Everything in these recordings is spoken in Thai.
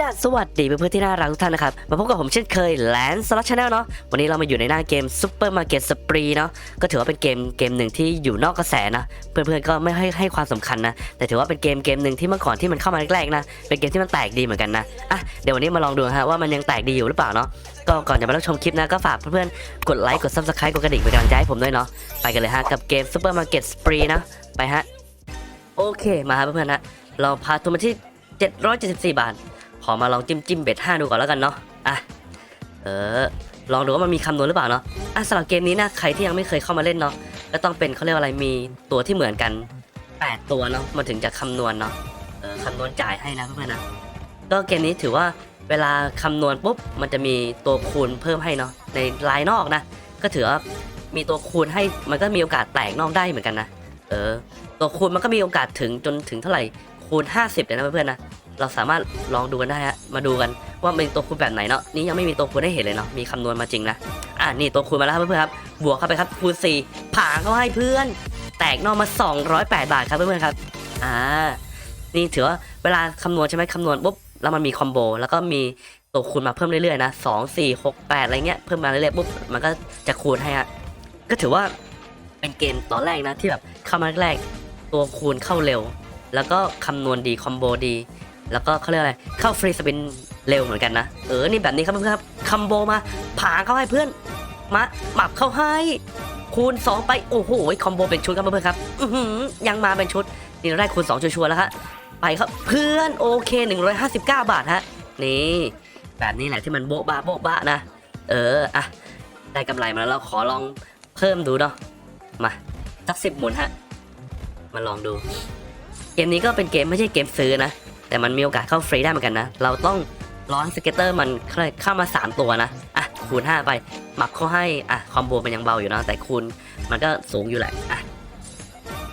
ดาสวัสดีเพื่อนๆที่น่ารักทุกท่านนะครับ มาพบกับผมเช่นเคยแลนสลัชแนลเนาะวันนี้เรามาอยู่ในหน้าเกมซูเปอร์มาร์เก็ตสปรีเนาะก็ถือว่าเป็นเกมเกมหนึ่งที่อยู่นอกกระแสนะเพื่อนๆก็ไม่ให้ให้ความสำคัญนะแต่ถือว่าเป็นเกมเกมหนึ่งที่เมื่อก่อนที่มันเข้ามาแรกๆนะเป็นเกมที่มันแตกดีเหมือนกันนะอะเดี๋ยววันนี้มาลองดูฮะว่ามันยังแตกดีอยู่หรือเปล่าเนาะก็ก่อนจะมารับชมคลิปนะก็ฝากเพื่อนๆกดไลค์กดซับสไครต์กดกระดิ่งเป็นกำลังใจให้ผมด้วยเนาะไปกันเลยฮะกับเกมซูเปอร์มาร์เก็ตสปรีนะไปฮะโอเคมาครับเพื่อนๆนะเราพาทัวร์มาที่774 บาท ขอมาลองจิ้มจิ้มเบ็ดห้าดูก่อนแล้วกันเนาะอะเออลองดูว่ามันมีคำนวณหรือเปล่าเนาะอะสำหรับเกมนี้นะใครที่ยังไม่เคยเข้ามาเล่นเนาะก็ต้องเป็นเขาเรียกว่าอะไรมีตัวที่เหมือนกัน 8 ตัวเนาะมันถึงจะคำนวณเนาะเออคำนวณจ่ายให้นะเพื่อนๆนะก็เกมนี้ถือว่าเวลาคำนวณปุ๊บมันจะมีตัวคูณเพิ่มให้เนาะในลายนอกนะ ก็ถือว่ามีตัวคูณให้มันก็มีโอกาสแตกนอกได้เหมือนกันนะเออตัวคูณมันก็มีโอกาสถึงจนถึงเท่าไหร่คูณ 50เลยนะเพื่อนๆนะ เราสามารถลองดูกันได้ฮะมาดูกันว่าเป็นตัวคูณแบบไหนเนาะนี่ยังไม่มีตัวคูณให้เห็นเลยเนาะมีคำนวณมาจริงนะอะนี่ตัวคูณมาแล้วครับเพื่อนๆครับบวกเข้าไปครับคูณ4ผ่าเข้าให้เพื่อน แตกนอกมา 208 บาทครับเพื่อนๆครับอ่านี่ถือว่าเวลาคำนวณใช่ไหมคำนวณปุ๊บแล้วมันมีคอมโบแล้วก็มีตัวคูณมาเพิ่มเรื่อยๆนะ2 4 6 8อะไรเงี้ยเพิ่มมาเรื่อยๆปุ๊บมันก็จะคูณให้ฮะก็ถือว่าเป็นเกมตอนแรกนะที่แบบเข้ามาแรกตัวคูณเข้าเร็ว แล้วก็คำนวณดีคอมโบดี แล้วก็เขาเรียกอะไรเข้าฟรีสปินเร็วเหมือนกันนะเออนี่แบบนี้ครับเพื่อนๆครับคัมโบมาผาเข้าให้เพื่อนมาหมับเข้าให้ คูณ 2 ไปโอ้โหคอมโบเป็นชุดครับเพื่อนๆครับยังมาเป็นชุดนี่เราได้คูณ 2 ชัวร์แล้วฮะไปครับเพื่อนโอเค 159 บาทฮะนี่แบบนี้แหละที่มันโบ๊ะบะโบ๊ะบะนะ เอออะได้กำไรมาแล้วเราขอลองเพิ่มดูเนาะมาสักสิบหมุนฮะมาลองดู เกมนี้ก็เป็นเกมไม่ใช่เกมซื้อนะ แต่มันมีโอกาสเข้าฟรีได้เหมือนกันนะ เราต้องร้อนสเก็ตเตอร์มันเข้ามา 3 ตัวนะ อะ คูณ 5 ไป หมักเขาให้ อะ คอมโบมันยังเบาอยู่นะ แต่คูณมันก็สูงอยู่แหละ อะ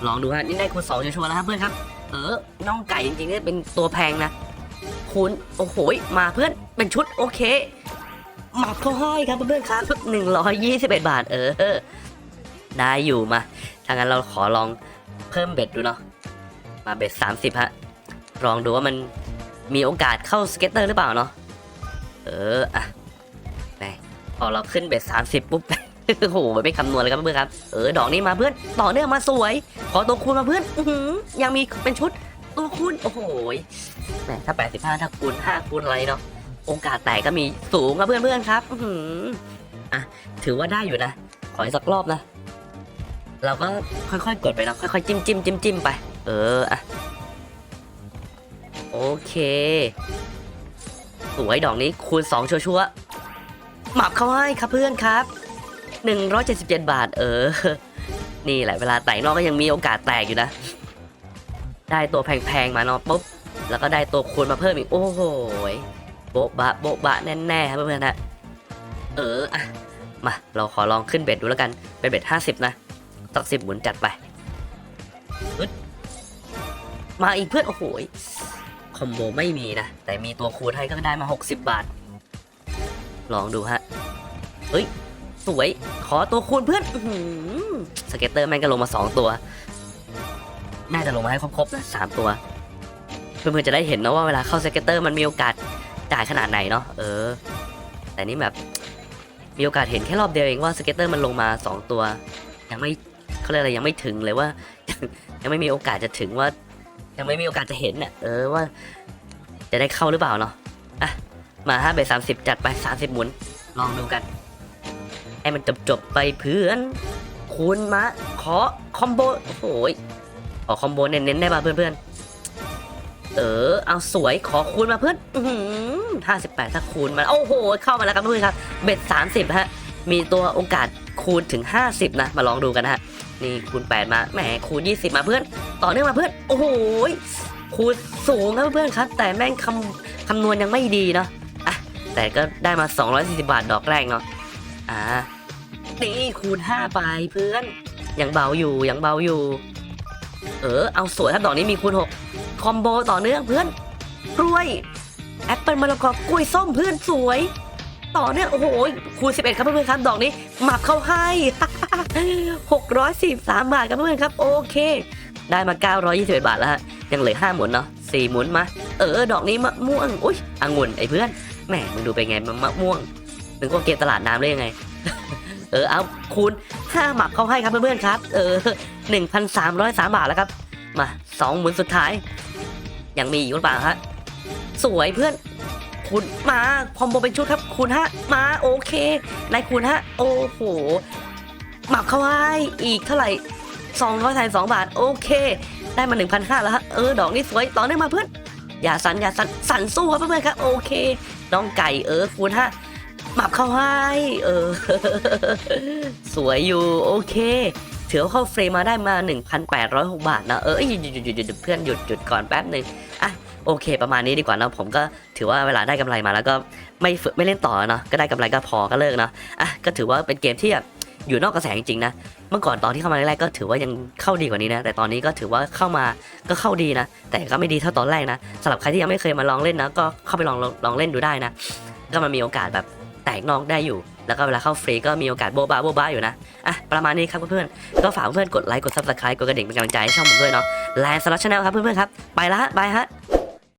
ลองดูฮะ นี่ได้คูณ2ชัวร์แล้วครับเพื่อนครับ เออ น้องไก่จริงๆเนี่ยเป็นตัวแพงนะ คูณ โอ้โห มาเพื่อน เป็นชุดโอเค หมักเขาให้ครับเพื่อนครับหนึ่งร้อยยี่สิบเอ็ดบาท เออ ได้อยู่มาถ้างั้นเราขอลองเพิ่มเบ็ดดูเนาะ มาเบ็ดสามสิบฮะ ลองดูว่ามันมีโอกาสเข้าสเก็ตเตอร์หรือเปล่าเนาะเอออะไหนพอเราขึ้นเบ็ดสามสิบปุ๊บโอ้โหไม่คำนวณเลยครับเพื่อนครับเออดอกนี้มาเพื่อนต่อเนื่องมาสวย ขอตัวคูณมาเพื่อนอื้อหือยังมีเป็นชุดตัวคูณโอ้โหแหมถ้าแปดสิบห้าถ้าคูณห้าคูณอะไรเนาะโอกาสแตกก็มีสูงครับเพื่อนๆครับอื้อหืออะถือว่าได้อยู่นะ ขออีกสักรอบนะ เราก็ค่อยๆกดไปนะค่อยๆจิ้มจิ้มจิ้มจิ้มไป เอออะ โอเค สวยดอกนี้คูณ 2 ชัวร์ๆหมับเข้าให้ครับเพื่อนครับ 177 บาท เออ นี่แหละเวลาแตกนอกก็ยังมีโอกาสแตกอยู่นะ ได้ตัวแพงๆมาเนาะปุ๊บ แล้วก็ได้ตัวคูณมาเพิ่มอีก โอ้โหโบ๊ะบะโบ๊ะบะแน่ๆครับเพื่อนๆนะเอออะมา เราขอลองขึ้นเบ็ดดูแล้วกัน เป็นเบ็ด50 นะตักสิบหมุนจัดไป มาอีกเพื่อน โอ้โห คอมโบไม่มีนะ แต่มีตัวคูณให้ก็ได้มา 60 บาท ลองดูฮะ เฮ้ย สวย ขอตัวคูณเพื่อนอสเก็ตเตอร์แม่งก็ลงมา 2 ตัว น่าจะลงมาให้ครบๆนะสามตัว เพื่อนๆจะได้เห็นนะว่าเวลาเข้าสเก็ตเตอร์มันมีโอกาสจ่ายขนาดไหนเนาะ เออ แต่นี่แบบมีโอกาสเห็นแค่รอบเดียวเองว่าสเก็ตเตอร์มันลงมา 2 ตัว ยังไม่เขาเรียกอะไรยังไม่ถึงเลยว่า ยังไม่มีโอกาสจะถึงว่า ยังไม่มีโอกาสจะเห็นเนี่ยเออว่า จะได้เข้าหรือเปล่าเนาะอะมาห้าเบสสามสิบจัดไปสามสิบหมุน ลองดูกัน ให้มันจบจบไปเพื่อนคุณมาขอคอมโบโอ้โหยขอคอมโบเน้นๆได้ป่ะเพื่อนๆเออ เอาสวยขอคูณมาเพื่อนห้าสิบแปดถ้าคูณมาโอ้โห เข้ามาแล้วครับเพื่อนครับ เบ็ดสามสิบฮะ มีตัวโอกาสคูณถึง50นะ มาลองดูกันนะฮะ นี่คูณ 8 มาแหมคูณ 20 มาเพื่อน ต่อเนื่องมาเพื่อน โอ้โหคูณสูงครับเพื่อนครับ แต่แม่งคำคำนวณยังไม่ดีเนาะอะแต่ก็ได้มา 240 บาทดอกแรกเนาะอ่านี่คูณ 5 ไปเพื่อนยังเบาอยู่ยังเบาอยู่ เออ เอาสวยครับดอกนี้มีคูณ 6 คอมโบต่อเนื่องเพื่อนกล้วยแอปเปิลมะละกอกล้วยส้มเพื่อนสวย ต่อเนื่องโอ้โหคูณ11 ครับเพื่อนๆครับ ดอกนี้หมับเข้าให้ 643 บาทครับเพื่อนๆครับ โอเค ได้มา 921 บาทแล้วฮะยังเหลือ5หมุนเนาะ4หมุนมา เออ ดอกนี้มะม่วงอุ้ยองุ่นไอ้เพื่อนแหมมึงดูเป็นไงมะม,ม่วงนึกว่าเกมตลาดน้ำเลยยังไง เออเอาคูณห้าหมักเขาให้ครับเพื่อนๆครับ เออหนึ่งพันสามร้อยสามบาทแล้วครับ มาสองหมื่นสุดท้าย ยังมีอีกหรือเปล่าฮะสวยเพื่อน คุณมาพอมโบเป็นชุดครับคุณฮะมาโอเคนายคุณฮะโอ้โหหมักเขาให้อีกเท่าไหร่สองร้อยไทยสองบาทโอเค ได้มาหนึ่งพันห้าแล้วฮะเออดอกนี้สวยต่อเนื่องมาเพื่อนอย่าสั่นอย่าสั่นสั่นสู้ครับเพื่อนครับโอเค น้องไก่เออคุณฮะหมับเข้าให้เออ สวยอยู่โอเคถือว่าเข้าเฟรมมาได้มา 1,806 บาทนะ เออหยุดหยุดหยุดหยุดหยุดเพื่อนหยุดหยุดก่อนแป๊บหนึ่งอะ โอเค ประมาณนี้ดีกว่านะผมก็ถือว่าเวลาได้กำไรมาแล้วก็ไม่ฝึกไม่เล่นต่อเนาะก็ได้กำไรก็พอก็เลิกเนาะอะก็ถือว่าเป็นเกมที่อยู่นอกกระแสจริงๆนะเมื่อก่อนตอนที่เข้ามาแรกๆก็ถือว่ายังเข้าดีกว่านี้นะ แต่ตอนนี้ก็ถือว่าเข้ามาก็เข้าดีนะ แต่ก็ไม่ดีเท่าตอนแรกนะสำหรับใครที่ยังไม่เคยมาลองเล่นนะก็เข้าไปลองลองลองเล่นดูได้นะ ก็มันมีโอกาสแบบแตกนอกได้อยู่ แล้วก็เวลาเข้าฟรีก็มีโอกาสโบบาโบบาอยู่นะอะประมาณนี้ครับเพื่อนๆก็ฝากเพื่อนกดไลค์กด subscribe กดกระดิ่งเป็นกำลังใจให้ช่องผมด้วยเนาะแลนสล็อตชาแนลครับเพื่อนๆครับไปละบายฮะ